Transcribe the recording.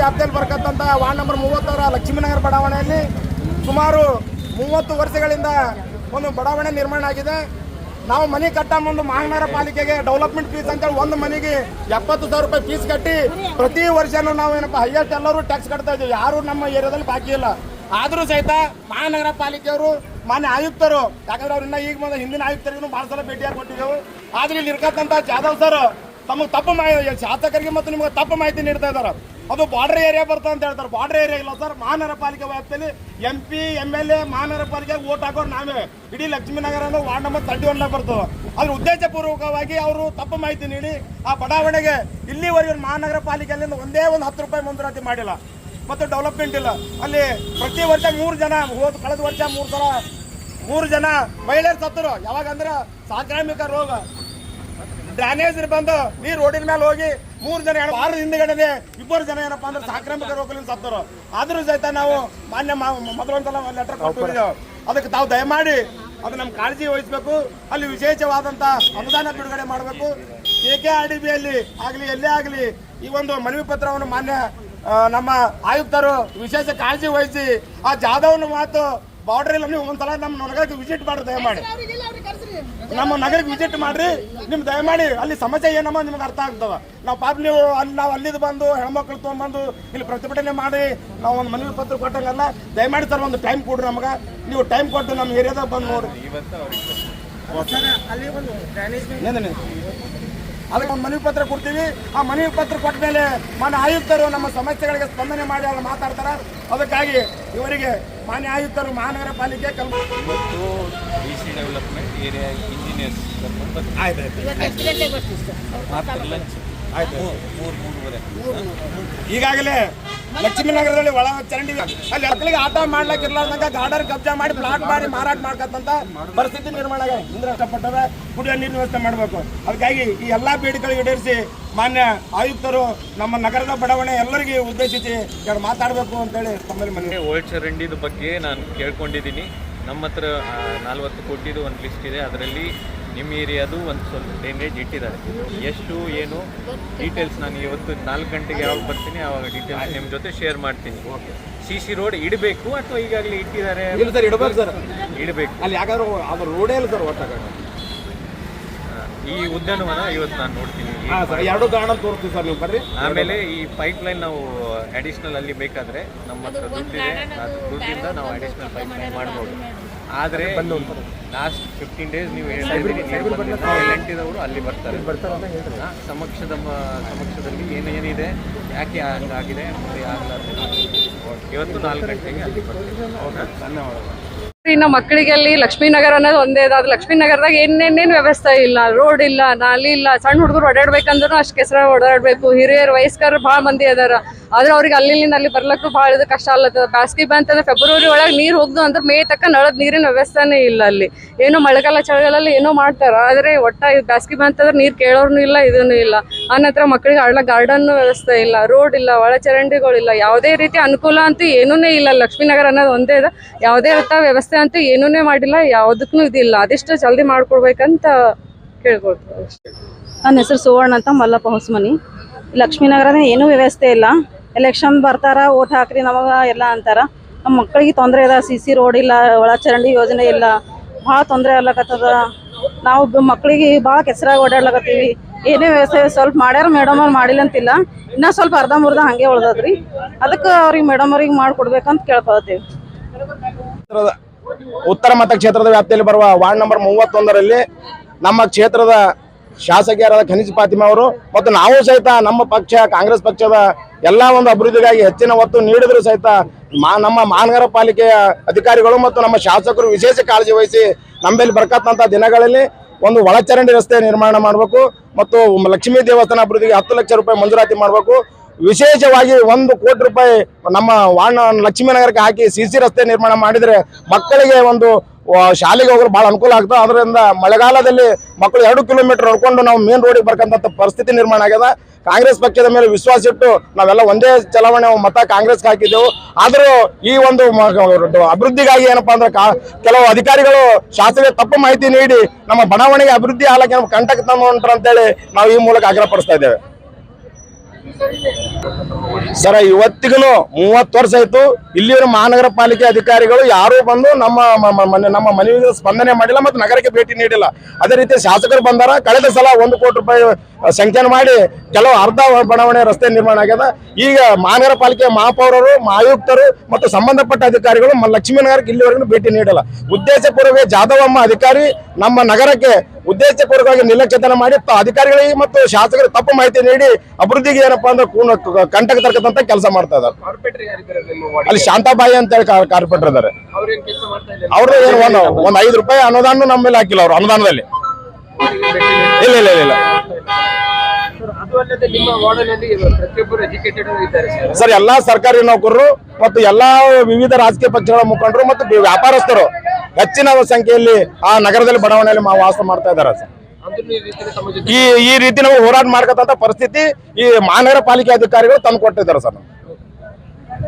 ವ್ಯಾಪ್ತಿಯಲ್ಲಿ ಬರ್ತಕ್ಕಂಥ ward number ಮೂವತ್ತರ ಲಕ್ಷ್ಮೀನಗರ ಬಡಾವಣೆಯಲ್ಲಿ ಸುಮಾರು ಮೂವತ್ತು ವರ್ಷಗಳಿಂದ ಒಂದು ಬಡಾವಣೆ ನಿರ್ಮಾಣ ಆಗಿದೆ. ನಾವು ಮನೆ ಕಟ್ಟ ಮುಂದೆ ಮಹಾನಗರ ಪಾಲಿಕೆಗೆ ಡೆವಲಪ್ಮೆಂಟ್ ಫೀಸ್ ಅಂತೇಳಿ ಒಂದು ಮನೆಗೆ ಎಪ್ಪತ್ತು ಸಾವಿರ ರೂಪಾಯಿ ಫೀಸ್ ಕಟ್ಟಿ ಪ್ರತಿ ವರ್ಷನೂ ನಾವು ಏನಪ್ಪ ಹೈಯೆಸ್ಟ್ ಎಲ್ಲರೂ ಟ್ಯಾಕ್ಸ್ ಕಟ್ತಾ ಇದ್ದೀವಿ. ಯಾರು ನಮ್ಮ ಏರಿಯಾದಲ್ಲಿ ಬಾಕಿ ಇಲ್ಲ. ಆದರೂ ಸಹಿತ ಮಹಾನಗರ ಪಾಲಿಕೆಯವರು, ಮಾನ್ಯ ಆಯುಕ್ತರು, ಯಾಕಂದ್ರೆ ಅವ್ರನ್ನ ಈಗ ಬಂದ ಹಿಂದಿನ ಆಯುಕ್ತರಿಗೂ ಭಾಳ ಸಲ ಭೇಟಿಯಾಗಿ ಕೊಟ್ಟಿದ್ದೆವು. ಆದ್ರೆ ಇಲ್ಲಿ ಇರ್ಕತ್ತಂತ ಜಾಧವ್ ಸರ್ ತಮಗೆ ತಪ್ಪು ಮಾಹಿತಿ ಶಾಸಕರಿಗೆ ಮತ್ತು ನಿಮಗೆ ತಪ್ಪು ಮಾಹಿತಿ ನೀಡ್ತಾ ಇದ್ದಾರೆ. ಅದು ಬಾರ್ಡರ್ ಏರಿಯಾ ಬರ್ತದೆ ಅಂತ ಹೇಳ್ತಾರೆ. ಬಾರ್ಡರ್ ಏರಿಯಾ ಇಲ್ಲ ಸರ್. ಮಹಾನಗರ ಪಾಲಿಕೆ ವ್ಯಾಪ್ತಿಯಲ್ಲಿ M P M L A ಮಹಾನಗರ ಪಾಲಿಕೆಗೆ ಓಟ್ ಹಾಕೋರು ನಾವೇ. ಇಡೀ ಲಕ್ಷ್ಮೀನಗರ ಅನ್ನೋ ವಾರ್ಡ್ ನಂಬರ್ ತರ್ಟಿ ಒನ್ ಬರ್ತದೆ. ಅದ್ರ ಉದ್ದೇಶಪೂರ್ವಕವಾಗಿ ಅವರು ತಪ್ಪು ಮಾಹಿತಿ ನೀಡಿ ಆ ಬಡಾವಣೆಗೆ ಇಲ್ಲಿವರೆಗೂ ಮಹಾನಗರ ಪಾಲಿಕೆಯಲ್ಲಿಂದ ಒಂದೇ ಒಂದು ಹತ್ತು ರೂಪಾಯಿ ಮಂಜೂರಾತಿ ಮಾಡಿಲ್ಲ. ಮತ್ತು ಡೆವಲಪ್ಮೆಂಟ್ ಇಲ್ಲ. ಅಲ್ಲಿ ಪ್ರತಿ ವರ್ಷ ಮೂರು ಜನ, ಹೋದ ಕಳೆದ ವರ್ಷ ಮೂರು ಸಲ ಮೂರು ಜನ ಮಹಿಳೆಯರು ಸತ್ತರು. ಯಾವಾಗಂದ್ರೆ ಸಾಂಕ್ರಾಮಿಕ ರೋಗ. ಡ್ರೈನೇಜ್ ಬಂದು ನೀರು ರೋಡಿನ ಮೇಲೆ ಹೋಗಿ ಮೂರು ಜನ ಆರು ಹಿಂದ್ಗಡೆ ಇಬ್ಬರು ಜನ ಏನಪ್ಪ ಅಂದ್ರೆ ಸಾಂಕ್ರಾಮಿಕ ರೋಗಲಿಂದ ಸತ್ತರು. ಆದ್ರೂ ಸಹಿತ ನಾವು ಮಾನ್ಯ ಮೊದಲೊಂದಲ್ಲ ಮೊದಲೊಂದ್ಸಲ ಲೆಟರ್ ಕೊಟ್ಟಿದ್ದೇವೆ ಅದಕ್ಕೆ ತಾವು ದಯಮಾಡಿ ಅದು ನಮ್ಮ ಕಾಳಜಿ ವಹಿಸಬೇಕು. ಅಲ್ಲಿ ವಿಶೇಷವಾದಂತ ಅನುದಾನ ಬಿಡುಗಡೆ ಮಾಡಬೇಕು. ಕೆ ಕೆ ಆರ್ ಡಿ ಬಿಯಲ್ಲಿ ಆಗಲಿ ಎಲ್ಲೇ ಆಗಲಿ ಈ ಒಂದು ಮನವಿ ಪತ್ರವನ್ನು ಮಾನ್ಯ ನಮ್ಮ ಆಯುಕ್ತರು ವಿಶೇಷ ಕಾಳಜಿ ವಹಿಸಿ ಆ ಜಾಧವ್ನ ಮಾತು ಬಾರ್ಡರ್ ಇಲ್ಲ ನೀವು ಒಂದ್ಸಲ ನಮ್ಮ ನನಗಾಗಿ ವಿಸಿಟ್ ಮಾಡಿ ದಯಮಾಡಿ. ನಮ್ಮ ನಗರಕ್ಕೆ ವಿಸಿಟ್ ಮಾಡ್ರಿ. ನಿಮ್ ದಯಮಾಡಿ ಅಲ್ಲಿ ಸಮಸ್ಯೆ ಏನಮ್ಮ ನಿಮ್ಗೆ ಅರ್ಥ ಆಗ್ತದ. ನಾವು ಪಾಪ ನೀವು ಅಲ್ಲಿ ನಾವು ಅಲ್ಲಿದ್ ಬಂದು ಹೆಣ್ಮಕ್ಳು ತೊಗೊಂಬಂದು ಇಲ್ಲಿ ಪ್ರತಿಭಟನೆ ಮಾಡಿ ನಾವು ಒಂದು ಮನವಿ ಪತ್ರ ಕೊಟ್ಟಂಗಲ್ಲ ದಯಮಾಡಿ ಸರ್ ಒಂದು ಟೈಮ್ ಕೊಡ್ರಿ ನಮಗೆ. ನೀವು ಟೈಮ್ ಕೊಟ್ಟು ನಮ್ಮ ಏರಿಯಾದಾಗ ಬಂದು ನೋಡ್ರಿ? ಅದಕ್ಕೆ ಒಂದು ಮನವಿ ಪತ್ರ ಕೊಡ್ತೀವಿ. ಆ ಮನವಿ ಪತ್ರ ಕೊಟ್ಟ ಮೇಲೆ ಮಾನ್ಯ ಆಯುಕ್ತರು ನಮ್ಮ ಸಮಸ್ಯೆಗಳಿಗೆ ಸ್ಪಂದನೆ ಮಾಡಿ ಅವ್ರು ಮಾತಾಡ್ತಾರೆ. ಅದಕ್ಕಾಗಿ ಇವರಿಗೆ ಮಾನ್ಯ ಆಯುಕ್ತರು ಮಹಾನಗರ ಪಾಲಿಕೆ ಕಲ್ ಇವತ್ತು D C development area engineers ಆಯ್ತು ಆಯ್ತು. ಲಂಚ್ ಆಯ್ತು ಮೂರು ಮೂರುವರೆ. ಈಗಾಗಲೇ ಲಕ್ಷ್ಮೀನಗರದಲ್ಲಿ ಒಳ ಚರಂಡಿ ಅಲ್ಲಿ ಮಕ್ಕಳಿಗೆ ಆಟ ಮಾಡ್ಲಕ್ ಇರ್ಲಾರ್ದಂಗ ಗಾರ್ಡನ್ ಕಬ್ಜಾ ಮಾಡಿ ಪ್ಲಾಟ್ ಮಾಡಿ ಮಾರಾಟ ಮಾಡ್ಕತ್ತಂತ ಪರಿಸ್ಥಿತಿ ನಿರ್ಮಾಣ ಇಂದ್ರ ಕಷ್ಟಪಟ್ಟದ ಕುಡಿಯೋ ನೀರಿನ ವ್ಯವಸ್ಥೆ ಮಾಡಬೇಕು. ಅದಕ್ಕಾಗಿ ಈ ಎಲ್ಲಾ ಬೇಡಿಕೆಗಳು ಈಡೇರಿಸಿ ಮಾನ್ಯ ಆಯುಕ್ತರು ನಮ್ಮ ನಗರದ ಬಡಾವಣೆ ಎಲ್ಲರಿಗೆ ಉದ್ದೇಶಿಸಿ ಮಾತಾಡಬೇಕು ಅಂತೇಳಿ ತಮ್ಮಲ್ಲಿ ಮನವಿ ಓಲ್ಡ್ ಚರಂಡಿದ ಬಗ್ಗೆ ನಾನು ಕೇಳ್ಕೊಂಡಿದ್ದೀನಿ. ನಮ್ಮ ಹತ್ರ ನಲ್ವತ್ತು ಕೋಟಿದು ಒಂದು ಲಿಸ್ಟ್ ಇದೆ. ಅದರಲ್ಲಿ ನಿಮ್ಮ ಏರಿಯಾದು ಒಂದು ಸ್ವಲ್ಪ ಡ್ರೈನೇಜ್ ಇಟ್ಟಿದ್ದಾರೆ. ಎಷ್ಟು ಏನು ಡೀಟೇಲ್ಸ್ ನಾನು ಇವತ್ತು ನಾಲ್ಕು ಗಂಟೆಗೆ ಯಾವಾಗ ಬರ್ತೀನಿ ಆವಾಗ ಡೀಟೇಲ್ಸ್ ನಿಮ್ಮ ಜೊತೆ ಶೇರ್ ಮಾಡ್ತೀನಿ. ಸಿ ಸಿ ರೋಡ್ ಇಡಬೇಕು ಅಥವಾ ಈಗಾಗಲೇ ಇಟ್ಟಿದ್ದಾರೆ? ಇಡಬೇಕು ಅಲ್ಲಿ ಯಾಕಾದ್ರೂ ರೋಡೇ ಇಲ್ಲ ಸರ್ ಒಟ್ಟಾಗ. ಈ ಉದ್ಯಾನವನ ಇವತ್ತು ನಾನು ನೋಡ್ತೀನಿ. ಹಾಂ ಸರ್ ಎರಡು ಕಾರಣ ತೋರಿಸ್ತೀವಿ ಸರ್ ನೀವು ಬರ್ರಿ. ಆಮೇಲೆ ಈ ಪೈಪ್ ಲೈನ್ ನಾವು ಅಡಿಷನಲ್ ಅಲ್ಲಿ ಬೇಕಾದ್ರೆ ನಮ್ಮ ಹತ್ರ ದುಡ್ಡಿದೆ. ಅದು ದುಡ್ಡಿಂದ ನಾವು ಅಡಿಷನಲ್ ಪೈಪ್ ಲೈನ್ ಮಾಡ್ಬೋದು. ಆದರೆ ಲಾಸ್ಟ್ ಫಿಫ್ಟೀನ್ ಡೇಸ್ ನೀವು ಎಲ್ಎಂಟಿದವರು ಅಲ್ಲಿ ಬರ್ತಾರೆ. ಆ, ಸಮಕ್ಷದ ಮ- ಸಮಕ್ಷದಲ್ಲಿ ಏನೇನಿದೆ ಯಾಕೆ ಹಂಗಾಗಿದೆ ಮತ್ತೆ ಆಗಲಾರ್ದು ಇವತ್ತು ನಾಲ್ಕು ಗಂಟೆಗೆ ಅಲ್ಲಿ ಬರ್ತೀವಿ ಓಕೆ ಧನ್ಯವಾದಗಳು. ಇನ್ನು ಮಕ್ಕಳಿಗೆ ಅಲ್ಲಿ ಲಕ್ಷ್ಮೀನಗರ ಅನ್ನೋದು ಒಂದೇ ಅದ ಲಕ್ಷ್ಮೀನಗರದಾಗ ಏನೇನೇನು ವ್ಯವಸ್ಥೆ ಇಲ್ಲ. ರೋಡ್ ಇಲ್ಲ, ನಾಲಿ ಇಲ್ಲ. ಸಣ್ಣ ಹುಡುಗರು ಓಡಾಡ್ಬೇಕಂದ್ರೂ ಅಷ್ಟು ಕೆಸರ ಓಡಾಡಬೇಕು. ಹಿರಿಯರು, ವಯಸ್ಕರು ಭಾಳ ಮಂದಿ ಅದಾರ. ಆದ್ರೆ ಅವ್ರಿಗೆ ಅಲ್ಲಿಂದ ಅಲ್ಲಿ ಬರ್ಲಕ್ಕೂ ಭಾಳ ಇದು ಕಷ್ಟ ಆಗ್ಲತ್ತದ. ಬ್ಯಾಸ್ಗಿ ಬಂತಂದ್ರೆ ಫೆಬ್ರವರಿ ಒಳಗೆ ನೀರು ಹೋಗ್ದು ಅಂದ್ರೆ ಮೇ ತಕ್ಕ ನಳದ ನೀರಿನ ವ್ಯವಸ್ಥೆನೇ ಇಲ್ಲ ಅಲ್ಲಿ. ಏನೋ ಮಳೆಗಾಲ ಚಳಿಗಾಲಲ್ಲಿ ಏನೋ ಮಾಡ್ತಾರ. ಆದರೆ ಒಟ್ಟ ಬ್ಯಾಸ್ಗಿ ಬಂತಂದ್ರೆ ನೀರು ಕೇಳೋರ್ನು ಇಲ್ಲ ಇದೂ ಇಲ್ಲ. ಆನಂತರ ಮಕ್ಕಳಿಗೆ ಆಡ್ಲ ಗಾರ್ಡನ್ ವ್ಯವಸ್ಥೆ ಇಲ್ಲ. ರೋಡ್ ಇಲ್ಲ ಒಳಚರಂಡಿಗಳಿಲ್ಲ ಯಾವುದೇ ರೀತಿ ಅನುಕೂಲ ಅಂತೂ ಏನೂ ಇಲ್ಲ. ಲಕ್ಷ್ಮೀನಗರ ಅನ್ನೋದು ಒಂದೇ ಇದೆ. ಯಾವುದೇ ಅಂತ ವ್ಯವಸ್ಥೆ ಅಂತೂ ಏನೂ ಮಾಡಿಲ್ಲ ಯಾವುದಕ್ಕೂ ಇದಿಲ್ಲ. ಅದೆಷ್ಟು ಜಲ್ದಿ ಮಾಡ್ಕೊಡ್ಬೇಕಂತ ಕೇಳ್ಕೊಳ್ತೀವಿ ನನ್ನ ಹೆಸರು ಸುವರ್ಣ ಅಂತ ಮಲ್ಲಪ್ಪ ಹೊಸಮನಿ. ಲಕ್ಷ್ಮೀನಗರದ ಏನೂ ವ್ಯವಸ್ಥೆ ಇಲ್ಲ. ಎಲೆಕ್ಷನ್ ಬರ್ತಾರ ಓಟ್ ಹಾಕ್ರಿ ನಮಗ ಎಲ್ಲ ಅಂತಾರ. ನಮ್ಮ ಮಕ್ಕಳಿಗೆ ತೊಂದರೆ ಅದ ಸಿ ಸಿ ರೋಡ್ ಇಲ್ಲ ಒಳಚರಂಡಿ ಯೋಜನೆ ಇಲ್ಲ. ಭಾಳ ತೊಂದರೆ ಆಗ್ಲಕತ್ತದ. ನಾವು ಮಕ್ಕಳಿಗೆ ಭಾಳ ಕೆಸರಾಗಿ ಓಡಾಡ್ಲಕತ್ತೀವಿ. ಏನೇ ವ್ಯವಸ್ಥೆ ಸ್ವಲ್ಪ ಮಾಡ್ಯಾರ ಮೇಡಮ್ ಅವ್ರು ಮಾಡಿಲ್ಲ ಅಂತಿಲ್ಲ. ಇನ್ನೂ ಸ್ವಲ್ಪ ಅರ್ಧ ಮುರ್ಧ ಹಾಗೆ ಉಳ್ದದ್ರಿ. ಅದಕ್ಕೆ ಅವ್ರಿಗೆ ಮೇಡಮ್ ಅವ್ರಿಗೆ ಮಾಡ್ಕೊಡ್ಬೇಕಂತ ಕೇಳ್ಕೊಳ್ತೀವಿ. ಉತ್ತರ ಮತಕ್ಷೇತ್ರದ ವ್ಯಾಪ್ತಿಯಲ್ಲಿ ಬರುವ ವಾರ್ಡ್ ನಂಬರ್ ಮೂವತ್ತೊಂದರಲ್ಲಿ ನಮ್ಮ ಕ್ಷೇತ್ರದ ಶಾಸಕಿಯರಾದ ಖನಿಜ್ ಫಾತಿಮಾ ಅವರು ಮತ್ತು ನಾವು ಸಹಿತ ನಮ್ಮ ಪಕ್ಷ, ಕಾಂಗ್ರೆಸ್ ಪಕ್ಷದ ಎಲ್ಲ ಒಂದು ಅಭಿವೃದ್ಧಿಗಾಗಿ ಹೆಚ್ಚಿನ ಒತ್ತು ನೀಡಿದ್ರು ಸಹಿತ ನಮ್ಮ ಮಹಾನಗರ ಪಾಲಿಕೆಯ ಅಧಿಕಾರಿಗಳು ಮತ್ತು ನಮ್ಮ ಶಾಸಕರು ವಿಶೇಷ ಕಾಳಜಿ ವಹಿಸಿ ನಮ್ಮಲ್ಲಿ ಬರಕತ್ತಂತ ದಿನಗಳಲ್ಲಿ ಒಂದು ಒಳಚರಂಡಿ ರಸ್ತೆ ನಿರ್ಮಾಣ ಮಾಡಬೇಕು ಮತ್ತು ಲಕ್ಷ್ಮೀ ದೇವಸ್ಥಾನ ಅಭಿವೃದ್ಧಿಗೆ ಹತ್ತು ಲಕ್ಷ ರೂಪಾಯಿ ಮಂಜೂರಾತಿ ಮಾಡಬೇಕು. ವಿಶೇಷವಾಗಿ ಒಂದು ಕೋಟಿ ರೂಪಾಯಿ ನಮ್ಮ ವಾಣ ಲಕ್ಷ್ಮೀನಗರಕ್ಕೆ ಹಾಕಿ ಸಿ ಸಿ ರಸ್ತೆ ನಿರ್ಮಾಣ ಮಾಡಿದ್ರೆ ಮಕ್ಕಳಿಗೆ ಒಂದು ಶಾಲೆಗೆ ಹೋಗೋರು ಬಹಳ ಅನುಕೂಲ ಆಗ್ತದೆ. ಅದರಿಂದ ಮಳೆಗಾಲದಲ್ಲಿ ಮಕ್ಕಳು ಎರಡು ಕಿಲೋಮೀಟರ್ ನಡ್ಕೊಂಡು ನಾವು ಮೇನ್ ರೋಡಿಗೆ ಬರ್ಕಂತ ಪರಿಸ್ಥಿತಿ ನಿರ್ಮಾಣ ಆಗ್ಯದ. ಕಾಂಗ್ರೆಸ್ ಪಕ್ಷದ ಮೇಲೆ ವಿಶ್ವಾಸ ಇಟ್ಟು ನಾವೆಲ್ಲ ಒಂದೇ ಚಲಾವಣೆ ಮತ ಕಾಂಗ್ರೆಸ್ಗೆ ಹಾಕಿದ್ದೆವು. ಆದರೂ ಈ ಒಂದು ಅಭಿವೃದ್ಧಿಗಾಗಿ ಏನಪ್ಪಾ ಅಂದ್ರೆ ಕೆಲವು ಅಧಿಕಾರಿಗಳು ಶಾಸಕರಿಗೆ ತಪ್ಪು ಮಾಹಿತಿ ನೀಡಿ ನಮ್ಮ ಬಡಾವಣೆಗೆ ಅಭಿವೃದ್ಧಿ ಆಗಲಿಕ್ಕೆ ನಮ್ಮ ಕಂಟಕ ತಂದು ಅಂತೇಳಿ ನಾವು ಈ ಮೂಲಕ ಆಗ್ರಹಪಡಿಸ್ತಾ ಇದ್ದೇವೆ. ಸರ ಇವತ್ತಿಗೂ ಮೂವತ್ತು ವರ್ಷ ಆಯ್ತು. ಇಲ್ಲಿನ ಮಹಾನಗರ ಪಾಲಿಕೆ ಅಧಿಕಾರಿಗಳು ಯಾರು ಬಂದು ನಮ್ಮ ನಮ್ಮ ಮನವಿಗೆ ಸ್ಪಂದನೆ ಮಾಡಿಲ್ಲ ಮತ್ತು ನಗರಕ್ಕೆ ಭೇಟಿ ನೀಡಿಲ್ಲ. ಅದೇ ರೀತಿ ಶಾಸಕರು ಬಂದಾರ. ಕಳೆದ ಸಲ ಒಂದು ಕೋಟಿ ರೂಪಾಯಿ ಸಂಖ್ಯೆನ ಮಾಡಿ ಕೆಲವು ಅರ್ಧ ಬಡಾವಣೆ ರಸ್ತೆ ನಿರ್ಮಾಣ ಆಗ್ಯದ. ಈಗ ಮಹಾನಗರ ಪಾಲಿಕೆ ಮಹಾಪೌರರು ಆಯುಕ್ತರು ಮತ್ತು ಸಂಬಂಧಪಟ್ಟ ಅಧಿಕಾರಿಗಳು ಲಕ್ಷ್ಮೀನಗರಕ್ಕೆ ಇಲ್ಲಿವರೆಗೂ ಭೇಟಿ ನೀಡಲ್ಲ. ಉದ್ದೇಶಪೂರ್ವಕ ಜಾಧವಮ್ಮ ಅಧಿಕಾರಿ ನಮ್ಮ ನಗರಕ್ಕೆ ಉದ್ದೇಶಪೂರ್ವಕವಾಗಿ ನಿರ್ಲಕ್ಷ್ಯತನ ಮಾಡಿ ಅಧಿಕಾರಿಗಳಿಗೆ ಮತ್ತು ಶಾಸಕರಿಗೆ ತಪ್ಪು ಮಾಹಿತಿ ನೀಡಿ ಅಭಿವೃದ್ಧಿಗೆ ಏನಪ್ಪಾ ಅಂದ್ರೆ ಕಂಟಕ ತರಕಂತ ಕೆಲಸ ಮಾಡ್ತಾ ಇದ್ದಾರೆ. ಅಲ್ಲಿ ಶಾಂತಾಬಾಯಿ ಅಂತ ಹೇಳಿ ಕಾರ್ಪೆಟರ್ ಇದ್ದಾರೆ. ಅವ್ರದ್ದು ಏನು ಒಂದು ಒಂದ್ ಐದು ರೂಪಾಯಿ ಅನುದಾನ ನಮ್ಮ ಮೇಲೆ ಹಾಕಿಲ್ಲ ಅವರು ಅನುದಾನದಲ್ಲಿ. ಇಲ್ಲ ಇಲ್ಲ ಇಲ್ಲ. ಸರ್ ಎಲ್ಲಾ ಸರ್ಕಾರಿ ನೌಕರರು ಮತ್ತು ಎಲ್ಲಾ ವಿವಿಧ ರಾಜಕೀಯ ಪಕ್ಷಗಳ ಮುಖಂಡರು ಮತ್ತು ವ್ಯಾಪಾರಸ್ಥರು ಹೆಚ್ಚಿನ ಸಂಖ್ಯೆಯಲ್ಲಿ ಆ ನಗರದಲ್ಲಿ ಬಡಾವಣೆಯಲ್ಲಿ ವಾಸ ಮಾಡ್ತಾ ಇದ್ದಾರೆ ಸರ್ ಈ ಈ ರೀತಿ ನಾವು ಹೋರಾಟ ಮಾಡ್ಕತ್ತಂತ ಪರಿಸ್ಥಿತಿ ಈ ಮಹಾನಗರ ಪಾಲಿಕೆ ಅಧಿಕಾರಿಗಳು ತಂದು ಕೊಟ್ಟಿದ್ದಾರೆ ಸರ್